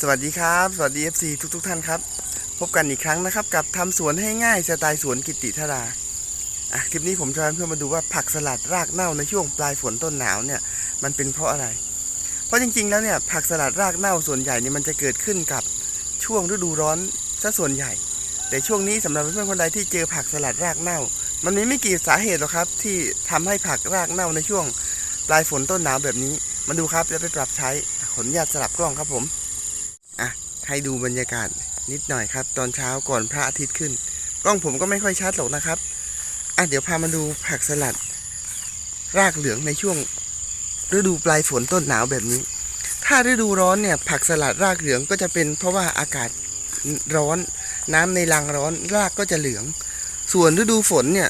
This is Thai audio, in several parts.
สวัสดีครับ สวัสดี FC ทุกทุกๆท่านครับ พบกันอีกครั้งนะครับ กับทำสวนให้ง่ายสไตล์สวนกิติธาราอะคลิปนี้ผมจะพาเพื่อนมาดูว่าผักสลัดรากเน่าในช่วงปลายฝนต้นหนาวเนี่ยมันเป็นเพราะอะไร เพราะจริงๆแล้วเนี่ยผักสลัดรากเน่าส่วนใหญ่เนี่ยมันจะเกิดขึ้นกับช่วงฤดูร้อนซะส่วนใหญ่ แต่ช่วงนี้สำหรับเพื่อนคนใดที่เจอผักสลัดรากเน่า มันมีไม่กี่สาเหตุหรอกครับ ที่ทำให้ผักรากเน่าในช่วงปลายฝนต้นหนาวแบบนี้ มาดูครับแล้วไปปรับใช้ขออนุญาตสลับกล้องครับผม ให้ดูบรรยากาศนิดหน่อยครับ ตอนเช้าก่อนพระอาทิตย์ขึ้น กล้องผมก็ไม่ค่อยชัดหรอกนะครับอะเดี๋ยวพามาดูผักสลัด รากเหลืองในช่วงฤดูปลายฝนต้นหนาวแบบนี้ ถ้าฤดูร้อนเนี่ยผักสลัดรากเหลืองก็จะเป็น เพราะว่าอากาศร้อนน้ำในรังร้อนรากก็จะเหลือง ส่วนฤดูฝนเนี่ย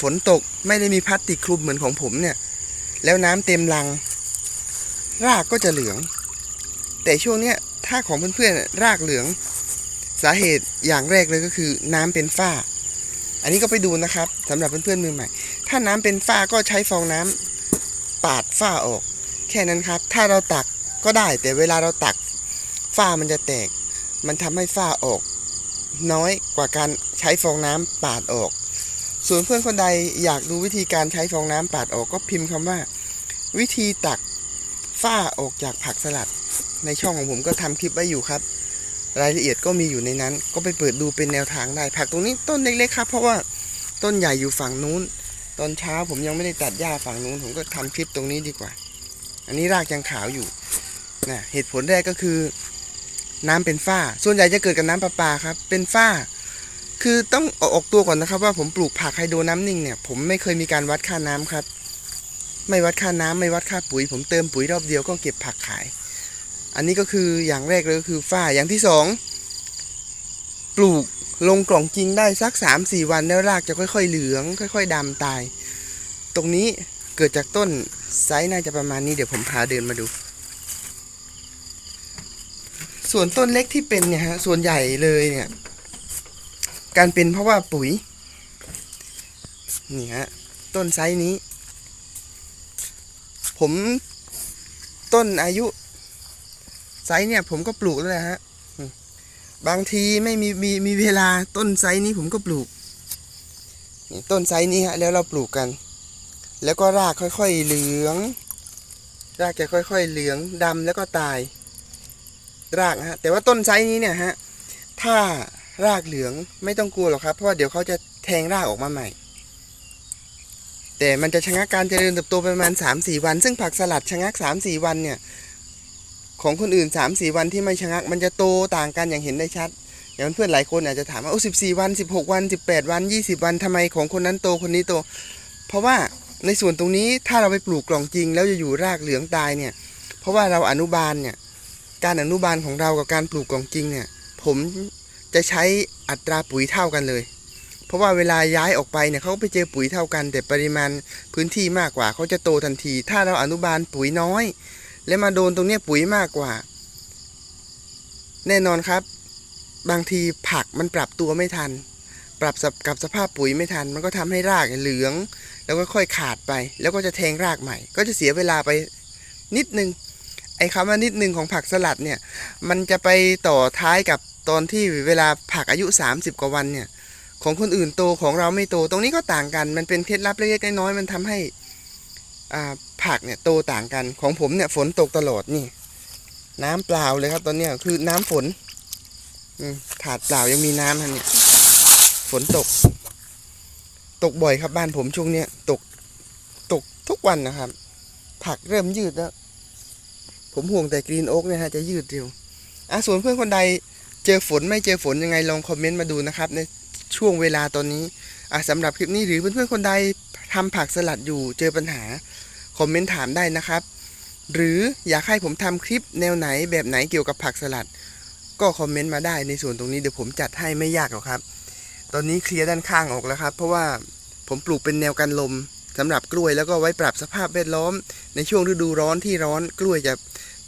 ฝนตกไม่ได้มีพลาสติกคลุมเหมือนของผมเนี่ย แล้วน้ำเต็มรัง รากก็จะเหลือง แต่ช่วงเนี้ย ถ้าของเพื่อนๆรากเหลือง สาเหตุอย่างแรกเลยก็คือน้ำเป็นฝ้า อันนี้ก็ไปดูนะครับสำหรับเพื่อนๆมือใหม่ ถ้าน้ำเป็นฝ้าก็ใช้ฟองน้ำปาดฝ้าออก แค่นั้นครับ ถ้าเราตักก็ได้ แต่เวลาเราตักฝ้ามันจะแตก มันทำให้ฝ้าออก น้อยกว่าการใช้ฟองน้ำปาดออก ส่วนเพื่อนคนใดอยากดูวิธีการใช้ฟองน้ำปาดออกก็พิมพ์คำว่า วิธีตักฝ้าออกจากผักสลัด ในช่องของผมก็ทำคลิปไว้อยู่ครับ รายละเอียดก็มีอยู่ในนั้น ก็ไปเปิดดูเป็นแนวทางได้ ผักตรงนี้ต้นเล็กๆครับ เพราะว่าต้นใหญ่อยู่ฝั่งนู้น ตอนเช้าผมยังไม่ได้ตัดหญ้าฝั่งนู้น ผมก็ทำคลิปตรงนี้ดีกว่า อันนี้รากยังขาวอยู่นะเหตุผลแรกก็คือ น้ำเป็นฝ้า ส่วนใหญ่จะเกิดกับน้ำประปาครับ เป็นฝ้า คือต้องออกตัวก่อนนะครับว่าผมปลูกผักไฮโดรน้ำนิ่งเนี่ย ผมไม่เคยมีการวัดค่าน้ำครับ ไม่วัดค่าน้ำไม่วัดค่าปุ๋ย ผมเติมปุ๋ยรอบเดียวก็เก็บผักขาย อันนี้ก็คืออย่างแรกเลยก็คือฝ้าอย่างที่สองปลูกลงกล่องจริงได้สักสามสี่วันแล้วรากจะค่อย ๆ เหลือง ค่อย ๆดำตาย ตรงนี้เกิดจากต้นไซส์น่าจะประมาณนี้เดี๋ยวผมพาเดินมาดู ส่วนต้นเล็กที่เป็นเนี่ยฮะส่วนใหญ่เลยเนี่ยการเป็นเพราะว่าปุ๋ยนี่ฮะต้นไซส์นี้ ผมต้นอายุ ไซเนี่ยผมก็ปลูกแล้วนะฮะ บางทีไม่มีมีมีเวลาต้นไซนี้ผมก็ปลูกนี่ต้นไซนี้ฮะแล้วเราปลูกกัน แล้วก็รากค่อยๆเหลือง รากจะค่อยๆเหลืองดำแล้วก็ตาย รากฮะแต่ว่าต้นไซนี้เนี่ยฮะถ้ารากเหลืองไม่ต้องกลัวหรอกครับ เพราะว่าเดี๋ยวเขาจะแทงรากออกมาใหม่ แต่มันจะชะงักการเจริญเติบโตประมาณ 3-4 วัน ซึ่งผักสลัดชะงัก 3-4 วันเนี่ย ของคนอื่น 3-4 วันที่ไม่ชะงัก มันจะโตต่างกันอย่างเห็นได้ชัด อย่างเพื่อนหลายคนอาจจะถามว่าโอ้14วัน16วัน18วัน20วันทำไมของคนนั้นโตคนนี้โต เพราะว่าในส่วนตรงนี้ถ้าเราไปปลูกกล่องจริง แล้วจะอยู่รากเหลืองตายเนี่ย เพราะว่าเราอนุบาลเนี่ยการอนุบาลของเรากับการปลูกกล่องจริงเนี่ย ผมจะใช้อัตราปุ๋ยเท่ากันเลย เพราะว่าเวลาย้ายออกไปเนี่ยเขาไปเจอปุ๋ยเท่ากัน แต่ปริมาณพื้นที่มากกว่าเขาจะโตทันที ถ้าเราอนุบาลปุ๋ยน้อย แล้วมาโดนตรงนี้ปุ๋ยมากกว่า แน่นอนครับ บางทีผักมันปรับตัวไม่ทัน ปรับกับสภาพปุ๋ยไม่ทัน มันก็ทำให้รากเหลือง แล้วก็ค่อยขาดไป แล้วก็จะแทงรากใหม่ ก็จะเสียเวลาไปนิดนึงไอ้คำว่านิดนึงของผักสลัดเนี่ย มันจะไปต่อท้ายกับตอนที่เวลาผักอายุ 30 กว่าวันเนี่ย ของคนอื่นโตของเราไม่โต ตรงนี้ก็ต่างกัน มันเป็นเคล็ดลับเล็กๆน้อยๆมันทำให้อ่า ผักเนี่ยโตต่างกันของผมเนี่ยฝนตกตลอดนี่ น้ำเปล่าเลยครับตอนเนี้ยคือน้ำฝนอืมถาดเปล่ายังมีน้ำฮะเนี่ย ฝนตก ตกบ่อยครับบ้านผมช่วงเนี้ยตกตกทุกวันนะครับ ผักเริ่มยืดแล้ว ผมห่วงแต่กรีนโอ๊กเนี่ยฮะจะยืดเร็วอะส่วนเพื่อนคนใดเจอฝนไม่เจอฝนยังไงลองคอมเมนต์มาดูนะครับ ในช่วงเวลาตอนนี้อะสำหรับคลิปนี้หรือเพื่อนๆคนใดทำผักสลัดอยู่เจอปัญหา คอมเมนต์ถามได้นะครับ หรืออยากให้ผมทำคลิปแนวไหนแบบไหนเกี่ยวกับผักสลัด ก็คอมเมนต์มาได้ในส่วนตรงนี้เดี๋ยวผมจัดให้ไม่ยากหรอกครับ ตอนนี้เคลียร์ด้านข้างออกแล้วครับ เพราะว่าผมปลูกเป็นแนวกันลมสำหรับกล้วยแล้วก็ไว้ปรับสภาพแวดล้อม ในช่วงฤดูร้อนที่ร้อนกล้วยจะ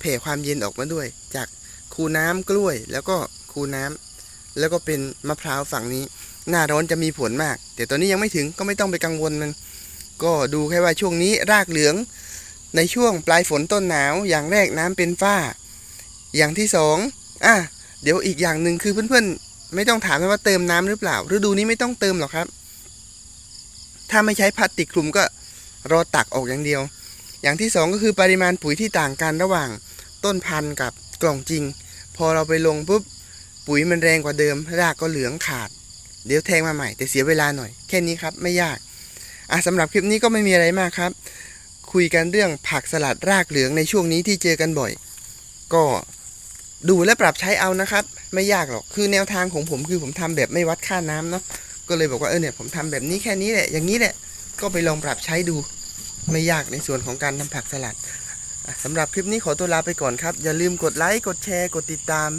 แผ่ความเย็นออกมาด้วย จากคูน้ำกล้วยแล้วก็คูน้ำแล้วก็เป็นมะพร้าวฝั่งนี้ หน้าร้อนจะมีผลมาก แต่ตอนนี้ยังไม่ถึงก็ไม่ต้องไปกังวลมัน ก็ดูแค่ว่าช่วงนี้รากเหลือง ในช่วงปลายฝนต้นหนาวอย่างแรกน้ำเป็นฝ้า อย่างที่สองอะเดี๋ยวอีกอย่างหนึ่งคือเพื่อนๆ ไม่ต้องถามว่าเติมน้ำหรือเปล่า ฤดูนี้ไม่ต้องเติมหรอกครับ ถ้าไม่ใช้พลาสติกคลุมก็รอตักออกอย่างเดียว อย่างที่สองก็คือปริมาณปุ๋ยที่ต่างกันระหว่างต้นพันธุ์กับกล่องจริง พอเราไปลงปุ๊บปุ๋ยมันแรงกว่าเดิม รากก็เหลืองขาด เดี๋ยวแทงมาใหม่ แต่เสียเวลาหน่อย แค่นี้ครับไม่ยาก อะสำหรับคลิปนี้ก็ไม่มีอะไรมากครับ คุยกันเรื่องผักสลัดรากเหลืองในช่วงนี้ที่เจอกันบ่อย ก็ดูและปรับใช้เอานะครับ ไม่ยากหรอกคือแนวทางของผมคือผมทำแบบไม่วัดค่าน้ำเนาะก็เลยบอกว่าเออเนี่ยผมทำแบบนี้แค่นี้แหละอย่างนี้แหละก็ไปลองปรับใช้ดูไม่ยากในส่วนของการทำผักสลัดสำหรับคลิปนี้ขอตัวลาไปก่อนครับ อย่าลืมกดไลค์กดแชร์กดติดตาม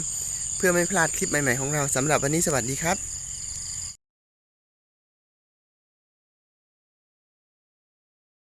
เพื่อไม่พลาดคลิปใหม่ๆของเราสำหรับวันนี้สวัสดีครับ